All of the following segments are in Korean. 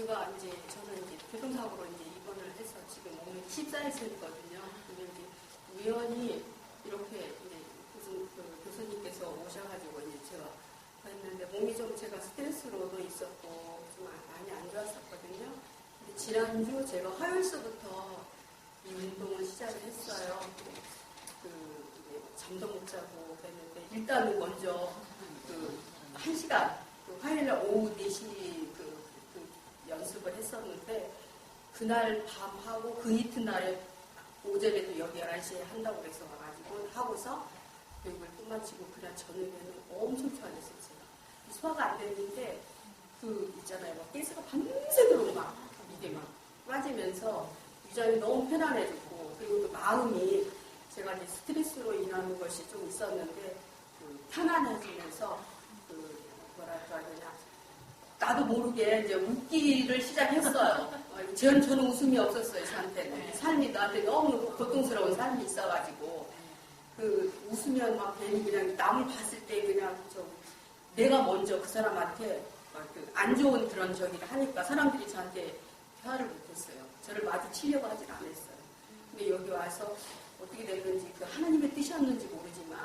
제가 이제 저는 이제 교통사고로 이제 입원을 해서 지금 오늘 14일째거든요. 근데 이제 우연히 이렇게 이제 무슨 그 교수님께서 오셔가지고 이제 제가 했는데 몸이 좀 제가 스트레스로도 있었고 좀 많이 안 좋았었거든요. 근데 지난주 제가 화요일서부터 이 운동을 시작을 했어요. 그 잠도 못 자고 그랬는데 일단은 먼저 그한 시간 그 화요일 날 오후 4시 그, 그 연습을 했었는데 그날 밤하고 그 이튿날에 오전에도 여기 11시에 한다고 그래서 와가지고 하고서 교육을 끝마치고 그날 저녁에는 엄청 좋아졌어요. 제가 소화가 안 됐는데 그 있잖아요. 막 가스가 밤새도록 막 이게 막 빠지면서 위장이 너무 편안해졌고 그리고 또 마음이 제가 이제 스트레스로 인하는 것이 좀 있었는데 그 편안해지면서 그 뭐랄까 되냐 나도 모르게 이제 웃기를 시작했어요. 어, 전, 저는 웃음이 없었어요, 저한테는. 삶이 나한테 너무 고통스러운 삶이 있어가지고. 그, 웃으면 막 괜히 그냥 남을 봤을 때 그냥 좀 내가 먼저 그 사람한테 그 안 좋은 그런 저기를 하니까 사람들이 저한테 대화를 못했어요. 저를 마주치려고 하진 않았어요. 근데 여기 와서 어떻게 됐는지 그 하나님의 뜻이었는지 모르지만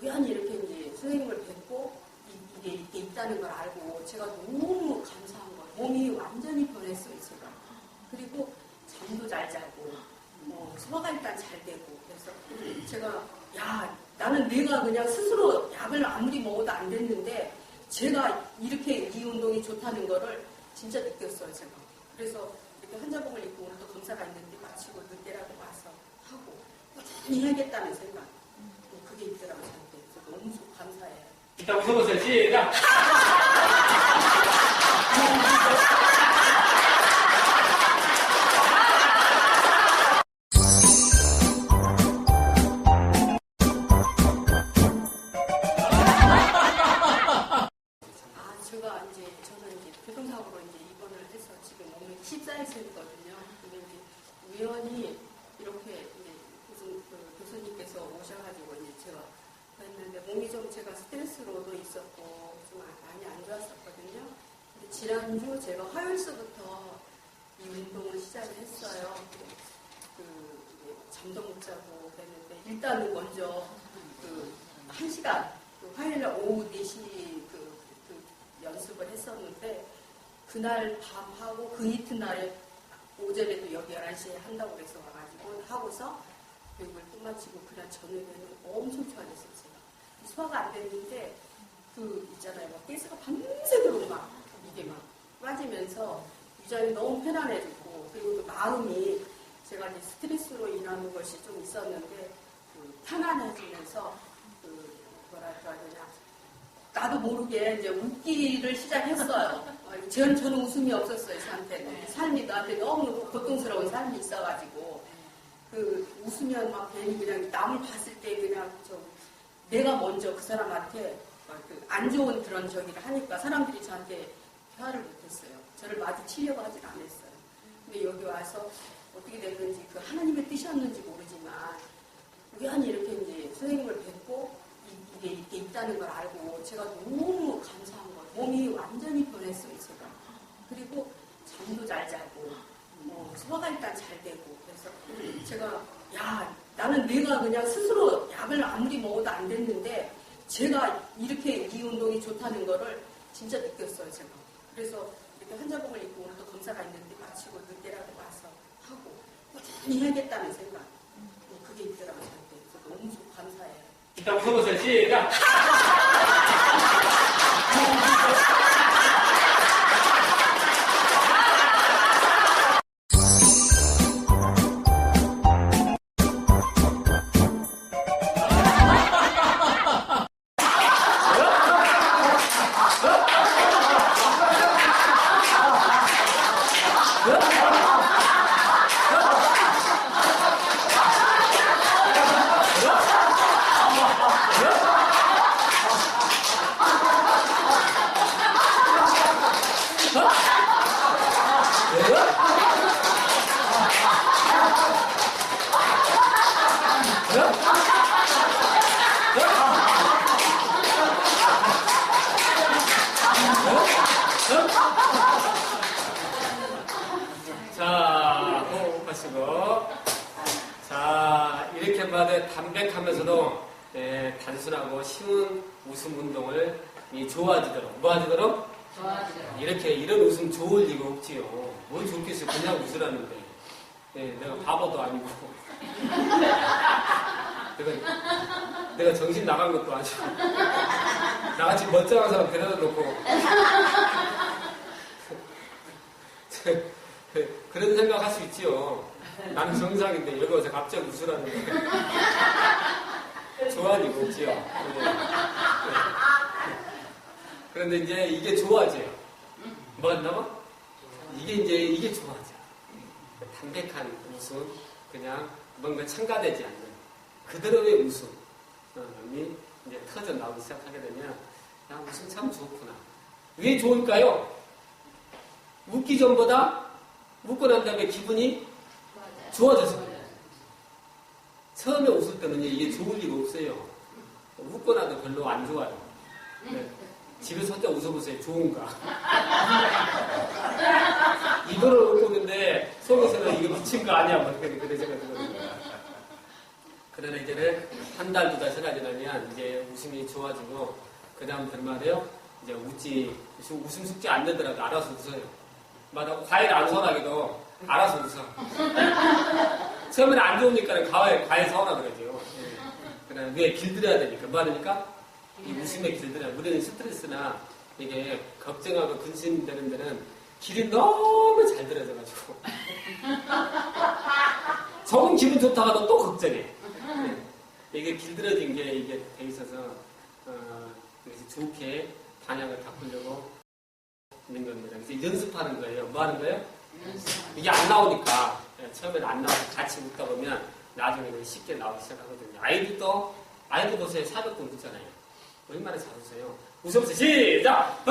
우연히 이렇게 이제 선생님을 뵙고 이- 이게 이렇게 있다는 걸 알고 제가 너무 감사한 거예요. 몸이 완전히 변했어요, 제가. 그리고 잠도 잘 자고, 뭐, 소화가 일단 잘 되고, 그래서 제가, 야, 나는 내가 그냥 스스로 약을 아무리 먹어도 안 됐는데, 제가 이렇게 이 운동이 좋다는 거를 진짜 느꼈어요, 제가. 그래서 이렇게 환자복을 입고 오늘도 검사가 있는데 마치고 늦게라도 와서 하고, 꾸준히 해야겠다는 생각. 그게 있더라고요, 저한테. 그래서 너무 좋- 일단 웃어보세요. 시작. 지난주 제가 화요일서부터 이 운동을 시작을 했어요. 그 잠도 못 자고 그랬는데 일단은 먼저 그한 시간 그 화요일날 오후 4시 그, 그 연습을 했었는데 그날 밤하고 그 이튿날에 오전에도 여기 11시에 한다고 그래서 와가지고 하고서 교육을 끝마치고 그날 저녁에는 엄청 좋아졌어요 소화가 안 됐는데 그 있잖아요 막 가스가 밤새도록 막 이게 막 빠지면서 위장이 너무 편안해졌고 그리고 또 마음이 제가 이제 스트레스로 인하는 것이 좀 있었는데 그 편안해지면서 그 뭐랄까 되냐 나도 모르게 이제 웃기를 시작했어요. 어, 전, 저는 웃음이 없었어요, 저한테는. 삶이 나한테 너무 고통스러운 삶이 있어가지고. 그, 웃으면 막 괜히 그냥 남을 봤을 때 그냥 좀 내가 먼저 그 사람한테 그안 좋은 그런 저기를 하니까 사람들이 저한테 대화를 못했어요. 저를 마주치려고 하진 않았어요. 근데 여기 와서 어떻게 됐는지 그 하나님의 뜻이었는지 모르지만 우연히 이렇게 이제 선생님을 뵙고 이- 이게 이렇게 있다는 걸 알고 제가 너무 감사한 거예요. 몸이 완전히 변했어요, 제가. 그리고 잠도 잘 자고, 뭐, 소화가 일단 잘 되고, 그래서 제가, 야, 나는 내가 그냥 스스로 약을 아무리 먹어도 안 됐는데, 제가 이렇게 이 운동이 좋다는 거를 진짜 느꼈어요, 제가. 그래서 이렇게 환자복을 입고 오늘도 검사가 있는데 마치고 늦게라도 와서 하고, 꾸준히 해야겠다는 생각. 그게 있더라고요, 저한테. 그래서 너무 좋- 감사해요. 일단 웃어보세요. 시작. 담백하면서도 예, 단순하고 쉬운 웃음 운동을 이 좋아지도록 뭐하지도록 좋아지도록. 이렇게 이런 웃음 좋을 리가 없지요. 뭘 좋겠어요. 그냥 웃으라는데. 예, 내가 바보도 아니고. 내가, 내가 정신 나간 것도 아니고. 나같이 멀쩡한 사람 데려다 놓고. 그런 생각 할 수 있지요. 나는 정상인데 여기 와서 갑자기 웃으라는데. 좋아할 리가 없지요. 네. 네. 그런데 이제 이게 좋아져요. 뭐가 나와? 이게 이제 이게 좋아져. 담백한 웃음, 그냥 뭔가 첨가되지 않는 그대로의 웃음이 이제 터져 나오기 시작하게 되면 야 웃음 참 좋구나. 왜 좋을까요? 웃기 전보다 웃고 난 다음에 기분이 맞아요. 좋아져서 그래요. 처음에 웃을 때는 이게 좋을 리가 없어요. 웃고 나도 별로 안 좋아요. 네. 집에서 혼자 웃어보세요. 좋은가? 이거를 웃고 있는데 속에서는 이거 미친 거 아니야? 그런 생각이 들거든요. 그러나 이제는 한 달, 두 달, 세달 지나면 이제 웃음이 좋아지고 그 다음부터 말이에요. 이제 웃지, 웃음 숙지 안 되더라도 알아서 웃어요. 맞아. 과일 안 선하기도 알아서 웃어. 처음에는 안 좋으니까 과일, 과일 사오라 그러죠. 예. 그러나 왜 길들여야 되니까? 뭐 하니까? 이 웃음에 길들여. 우리는 스트레스나 이게 걱정하고 근심되는 데는 길이 너무 잘 들어져가지고. 조금 기분 좋다가도 또 걱정해. 예. 이게 길들여진 게 이게 돼 있어서, 어, 좋게 방향을 바꾸려고 있는 겁니다. 그래서 연습하는 거예요. 뭐 하는 거예요? 이게 안 나오니까 예, 처음에는 안 나와서 같이 웃다 보면 나중에는 쉽게 나오기 시작하거든요. 아이들도 아이들 보세요. 400분 웃잖아요. 얼마나 잘 웃어요. 웃으면서 시작!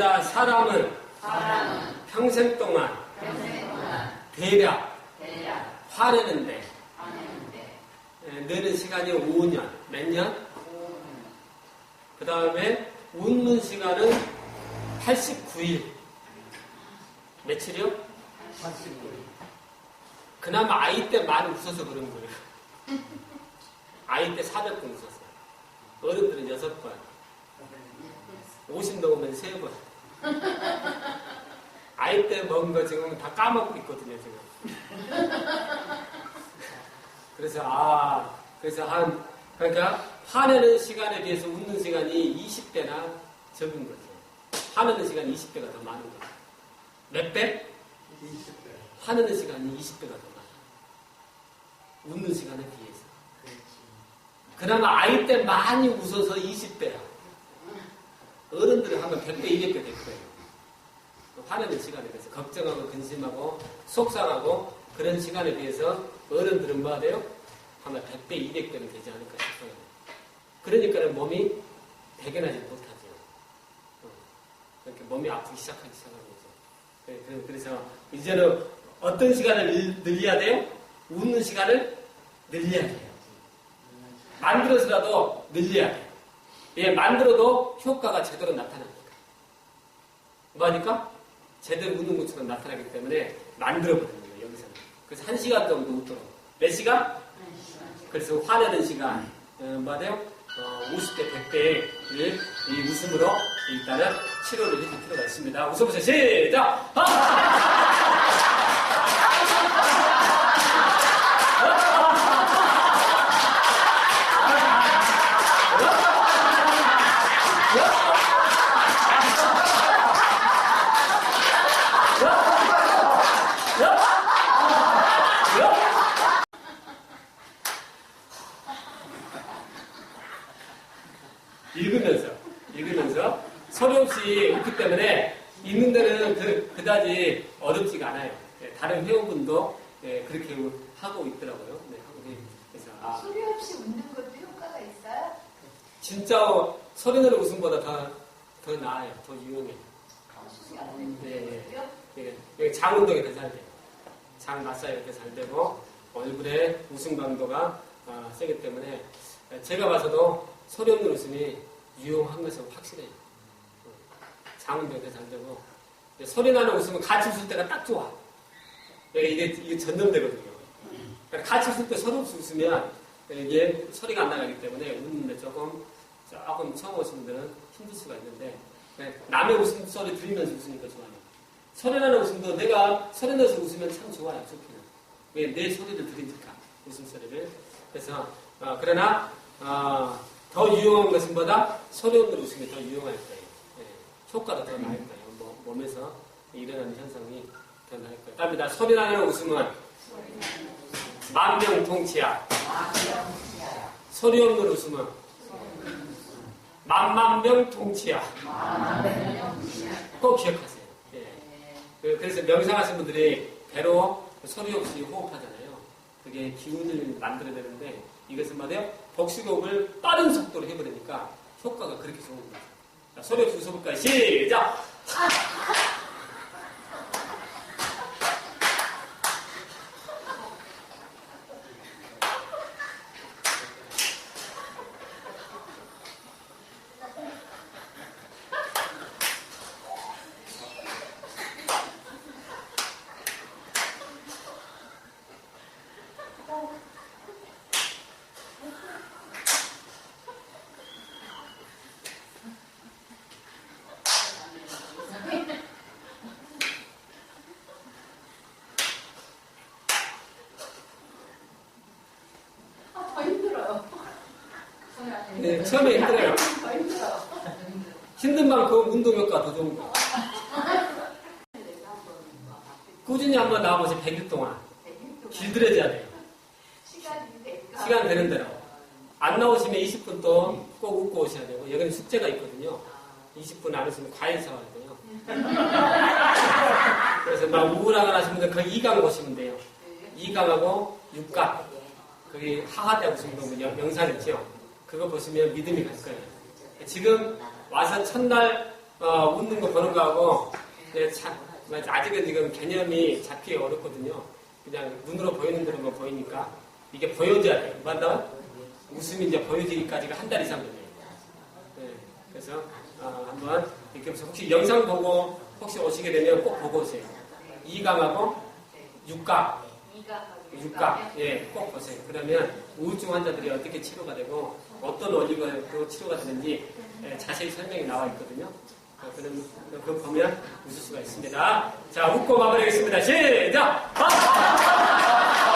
하십니다. 사람은 사람은 평생 동안 평생 동안 대략 대략 화내는데, 예, 내는 시간이 5년. 몇 년? 오는 그 다음에 웃는 시간은 89일. 며칠이요? 89일. 그나마 아이 때 많이 웃어서 그런 거예요. 아이 때 400번 웃었어요. 어른들은 6번. 50 넘으면 3번. 아이 때 먹은 거 지금 다 까먹고 있거든요, 지금. 그래서, 아, 그래서 한, 그러니까 화내는 시간에 비해서 웃는 시간이 20배나 적은 거죠. 화내는 시간이 20배가 더 많은 거죠. 몇 배? 20대. 화내는 시간이 20배가 더 많아. 웃는 시간에 비해서. 그나마 아이 때 많이 웃어서 20배야. 어른들은 하면 100배, 200배 될 거예요. 화내는 시간에 비해서 걱정하고 근심하고 속상하고 그런 시간에 비해서 어른들은 뭐 하대요? 아마 100배, 200배는 되지 않을까 싶어요. 그러니까 몸이 대견하지 못하죠. 어. 이렇게 몸이 아프기 시작하기 시작하는 거죠. 그- 그- 그래서 이제는 어떤 시간을 늘- 늘려야 돼요? 웃는 시간을 늘려야 돼요. 만들어서라도 늘려야 돼요. 예, 만들어도 효과가 제대로 나타납니다. 뭐하니까? 제대로 웃는 것처럼 나타나기 때문에 만들어버립니다, 여기서는. 그래서 한 시간 정도 웃도록. 몇 시간? 그래서 화내는 시간, 어, 뭐하대요? 어, 50대, 100대를 이 웃음으로 일단은 치료를 해줄 필요가 있습니다. 웃어보세요. 시작! 그, 그다지 어렵지가 않아요. 예, 다른 회원분도 예, 그렇게 하고 있더라고요. 네, 하고 있- 그래서 아, 소리 없이 웃는 것도 효과가 있어요? 진짜 소리 내는 웃음보다 더, 더 나아요. 더 유용해요. 수술이 안 되는 네, 네. 예, 장 운동이 더 잘 돼요. 장 맞아야 이렇게 잘 되고 얼굴에 웃음 강도가 아, 세기 때문에 제가 봐서도 소리 없는 웃음이 유용한 것은 확실해요. 장은 이렇게 잘 되고 소리 나는 웃음은 같이 웃을 때가 딱 좋아. 이게 이게 전염되거든요. 그러니까 같이 웃을 때 없이 웃으면 이게 소리가 안 나가기 때문에 웃는데 조금 조금 처음 오신 분들은 힘들 수가 있는데 네, 남의 웃음소리 들으면서 웃으니까 좋아요. 소리 나는 웃음도 내가 소리 내서 웃으면 참 좋아요. 좋기는. 왜 내 소리를 들으니까 웃음소리를. 그래서 어, 그러나 어, 더 유용한 것은 보다 소리 없는 웃음이 더 유용할 거예요. 예, 효과도 더 나을 거예요. 뭐, 몸에서 일어나는 현상이 더 나을 거예요. 답니다. 소리 나는 웃음은 만병통치약. 소리 없는 웃음은 만만병통치약. 꼭 기억하세요. 예. 그- 그래서 명상하신 분들이 배로 소리 없이 호흡하잖아요. 그게 기운을 만들어내는데 이것은 말이에요. 복식호흡을 빠른 속도로 해버리니까 효과가 그렇게 좋은 거예요. 자, 소리 없이 웃어볼까요? 시작! 네, 처음에 힘들어요. 힘든 만큼 운동 효과 더 좋은 거. 꾸준히 한번 나와보세요. 100일 동안. 길들여져야 돼요. 시간 되는 대로. 안 나오시면 20분 또꼭 웃고 오셔야 되고, 여기는 숙제가 있거든요. 20분 안 오시면 과일 사와야 돼요. 그래서 막 우울하거나 분들 그 2강 보시면 돼요. 2강하고 6강. 거기 하하대 영- 영상 있죠? 그거 보시면 믿음이 갈 거예요. 지금 와서 첫날 어, 웃는 거 보는 거하고 네, 참, 아직은 지금 개념이 잡기 어렵거든요. 그냥 눈으로 보이는 대로만 보이니까 이게 보여져야 돼요. 맞나? 웃음이 이제 보여지기까지가 한 달 이상 걸려요. 네, 그래서 어, 한번 이렇게 해서 혹시 영상 보고 혹시 오시게 되면 꼭 보고 오세요. 2강하고 6강. 육각, 예, 꼭 보세요. 그러면 우울증 환자들이 어떻게 치료가 되고 어떤 원리가 또 치료가 되는지 예, 자세히 설명이 나와 있거든요. 어, 그럼 그거 보면 웃을 수가 있습니다. 자, 웃고 마무리하겠습니다. 시작!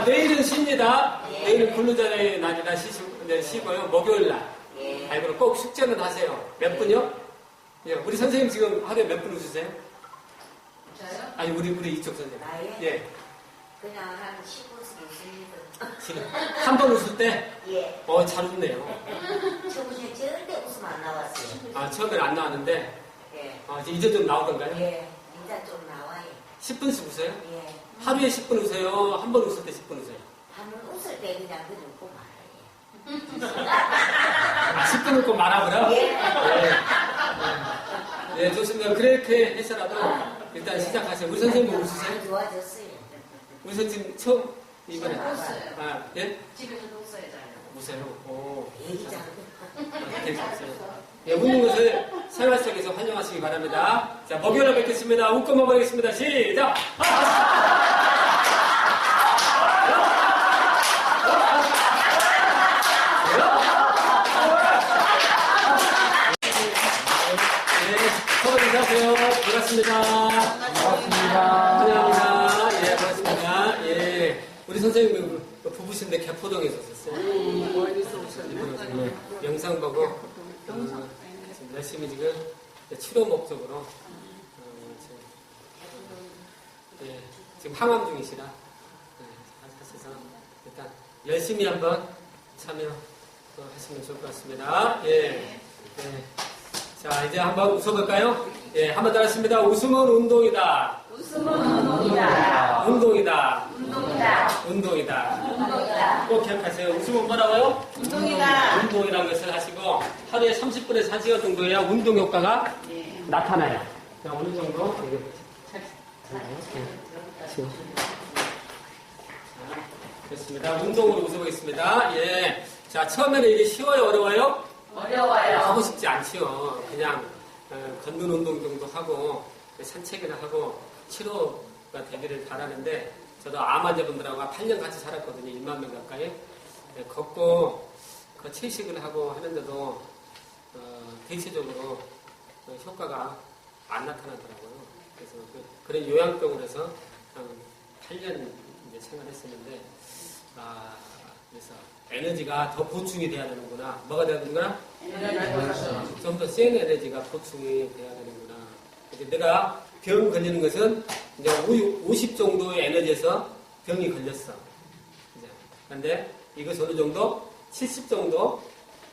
자, 내일은 쉽니다. 내일은 근로자의 날이라 쉬시, 네, 쉬고요. 목요일 날. 알고 꼭 숙제는 하세요. 몇 분요? 예, 우리 선생님 지금 하루에 몇 분 웃으세요? 저요? 아니, 우리, 우리 이쪽 선생님. 나의? 예. 그냥 한 15분 웃습니다. 지금 한번 웃을 때, 예. 어, 잘 웃네요. 저번에 절대 웃음 안 나왔어요. 아, 처음에는 안 나왔는데, 예. 어, 이제 좀 나오던가요? 예. 이제 좀 나와요. 10분씩 웃어요? 예. 하루에 10분 웃어요? 한 번 웃을 때 10분 웃어요? 한번 웃을 때 그냥 그냥 웃고 말아요. 아, 10분 웃고 말아보라? 예. 네. 네, 좋습니다. 그렇게 해서라도 일단 시작하세요. 우리 선생님 뭐 웃으세요? 좋아졌어요. 우리 선생님 처음 이번에 웃어요. 아, 예? 집에서도 웃어요, 잘. 웃어요. 오, 얘기장. 아, 괜찮으세요. 예, 웃는 것을 생활 속에서 활용하시기 바랍니다. 자, 목요일에 뵙겠습니다. 웃고 마무리하겠습니다. 시작! 네, 서로 인사하세요. 반갑습니다. 반갑습니다. 환영합니다. 예, 반갑습니다. 예. 우리 선생님 그 부부신데 개포동에서 오셨어요. 네, 영상 보고 어, 지금 열심히 지금 치료 목적으로 어, 지금, 예, 지금 항암 중이시라 네, 하셔서 일단 열심히 한번 참여해 어, 하시면 좋을 것 같습니다. 예. 예. 자, 이제 한번 웃어볼까요? 예, 한번 따라했습니다. 웃음은 운동이다. 웃음은 운동이다. 운동이다. 운동이다. 운동이다. 운동이다. 꼭 기억하세요. 웃음은 뭐라고요? 운동이다. 운동이라는 것을 하시고 하루에 30분에서 1시간 정도 해야 운동 효과가 나타나요. 자, 어느 정도? 자, 됐습니다. 운동으로 웃어보겠습니다. 예. 자, 처음에는 이게 쉬워요? 어려워요? 어려워요. 하고 싶지 않지요. 그냥 어, 걷는 운동 정도 하고 산책이나 하고 치료가 되기를 바라는데 저도 암 환자분들하고 8년 같이 살았거든요. 1만 명 가까이. 네, 걷고 그 채식을 하고 하는데도 어, 대체적으로 어, 효과가 안 나타나더라고요. 그래서 그, 런 요양병을 해서 한 8년 이제 생활했었는데 아, 그래서 에너지가 더 보충이 돼야 되는구나. 뭐가 돼야 되는구나? 좀 더 센 에너지가 보충이 돼야 되는구나. 내가 병 걸리는 것은 이제 50 정도의 에너지에서 병이 걸렸어. 이제. 근데 이것 어느 정도? 70 정도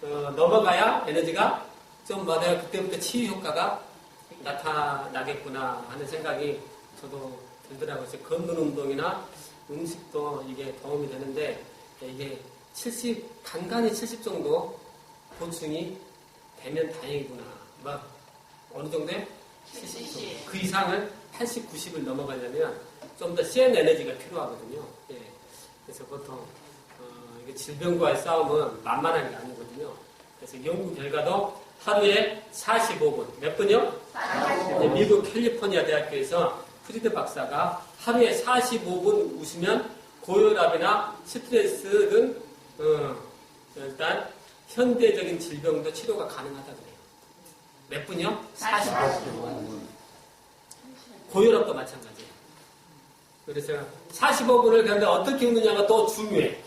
어, 넘어가야 에너지가 좀 뭐다 그때부터 치유 효과가 나타나겠구나 하는 생각이 저도 들더라고요. 걷는 운동이나 음식도 이게 도움이 되는데 이게 70, 간간히 70 정도 보충이 되면 다행이구나. 막 어느 정도에 70 정도. 그 이상을 80, 90을 넘어가려면 좀더센 에너지가 필요하거든요. 예. 그래서 보통 어, 질병과의 싸움은 만만한 게 아니거든요. 그래서 연구 결과도 하루에 45분, 몇 분이요? 이제 미국 캘리포니아 대학교에서 프리드 박사가 하루에 45분 웃으면 고혈압이나 스트레스 등 어, 일단 현대적인 질병도 치료가 가능하다 그래요. 몇 분이요? 45분. 고혈압도 마찬가지예요. 그래서 45분을 그런데 어떻게 웃느냐가 또 중요해.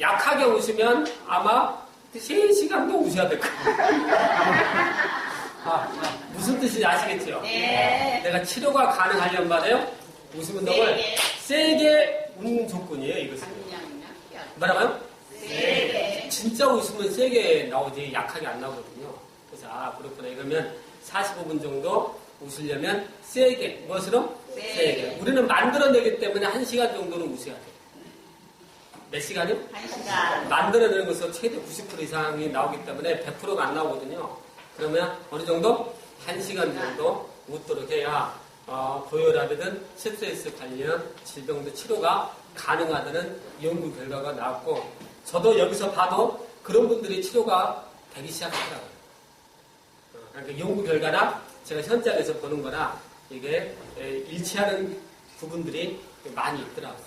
약하게 웃으면 아마 3시간도 웃어야 될 거예요. 아, 무슨 뜻인지 아시겠죠? 네. 내가 치료가 가능하려면 말이에요. 웃으면 너를 세게 웃는 조건이에요, 이것은. 뭐라고요? 세게. 진짜 웃으면 세게 나오지 약하게 안 나오거든요. 그래서 아 그렇구나 이러면 45분 정도 웃으려면 세게 무엇으로? 세게. 우리는 만들어내기 때문에 1시간 정도는 웃어야 돼. 몇 시간이요? 한 시간. 만들어내는 것은 최대 90% 이상이 나오기 때문에 100%가 안 나오거든요. 그러면 어느 정도? 1시간 정도 웃도록 해야 어, 고혈압이든 스트레스 관련 질병도 치료가 가능하다는 연구 결과가 나왔고 저도 여기서 봐도 그런 분들이 치료가 되기 시작하더라고요. 어, 그러니까 연구 결과나 제가 현장에서 보는 거나 이게 에, 일치하는 부분들이 많이 있더라고요.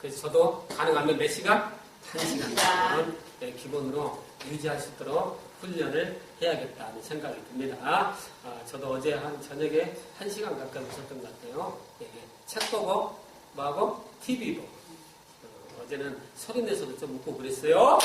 그래서 저도 가능하면 몇 시간? 한 시간 정도는 네, 기본으로 유지할 수 있도록 훈련을 해야겠다는 생각이 듭니다. 아, 저도 어제 한 저녁에 한 시간 가까이 있었던 것 같아요. 예, 책 보고, 뭐하고? TV 보고. 어, 어제는 소리 내서도 좀 웃고 그랬어요.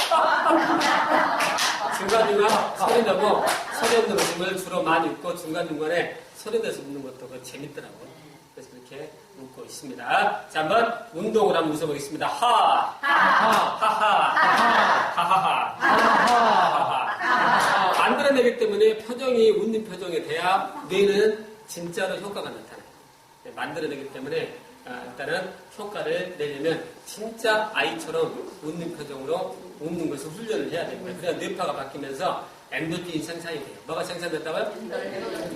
중간중간 내고, 소리 없는 웃음을 주로 많이 웃고, 중간중간에 소리 내서 웃는 것도 그 재밌더라고요. 그래서 그렇게 웃고 있습니다. 자, 한번 운동을 한번 웃어보겠습니다. 하! 하! 하 하! 하하하! 하하하! 만들어내기 때문에 표정이 웃는 표정이 돼야 뇌는 진짜로 효과가 나타나요. 네, 만들어내기 때문에 아, 일단은 효과를 내려면 진짜 아이처럼 웃는 표정으로 웃는 것을 훈련을 해야 됩니다. 그래야 뇌파가 바뀌면서 엔도핀이 생산이 돼요. 뭐가 생산된다고요?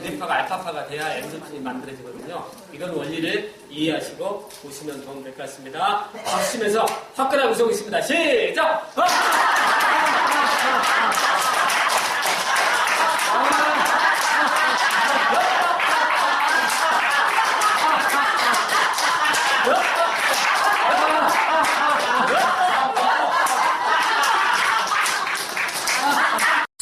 뇌파가 알파파가 돼야 엔도핀이 만들어지거든요. 이런 원리를 이해하시고 보시면 도움 될 것 같습니다. 박수 치면서 화끈하게 웃어보겠습니다. 시작! 아!